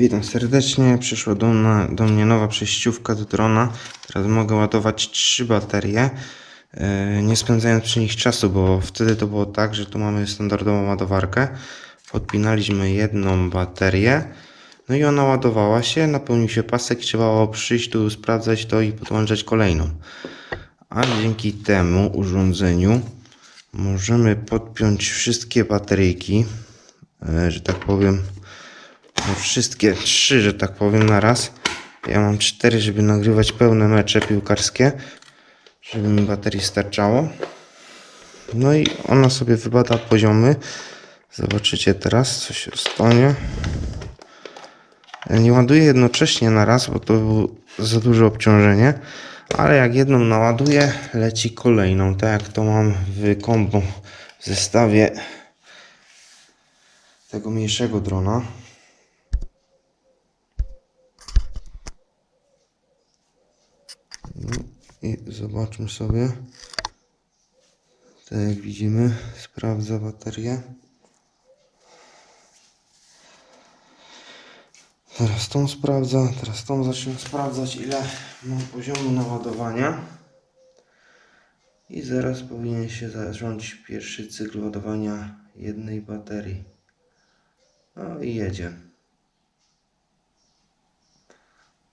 Witam serdecznie. Przyszła do, na, do mnie nowa przejściówka do drona. Teraz mogę ładować trzy baterie, e, nie spędzając przy nich czasu, bo wtedy to było tak, że tu mamy standardową ładowarkę. Podpinaliśmy jedną baterię, no i ona ładowała się, napełnił się pasek, trzeba było przyjść tu, sprawdzać to i podłączać kolejną. A dzięki temu urządzeniu możemy podpiąć wszystkie bateryjki, e, że tak powiem, wszystkie trzy, że tak powiem, na raz. Ja mam cztery, żeby nagrywać pełne mecze piłkarskie, żeby mi baterii starczało. No i ona sobie wybada poziomy. Zobaczycie teraz, co się stanie. Ja nie ładuję jednocześnie na raz, bo to było za duże obciążenie. Ale jak jedną naładuję, leci kolejną. Tak jak to mam w kombo w zestawie tego mniejszego drona. No i zobaczmy sobie. Tak jak widzimy, sprawdza baterię. Teraz tą sprawdza, teraz tą zacznę sprawdzać ile mam poziomu naładowania. I zaraz powinien się zacząć pierwszy cykl ładowania jednej baterii. No i jedzie.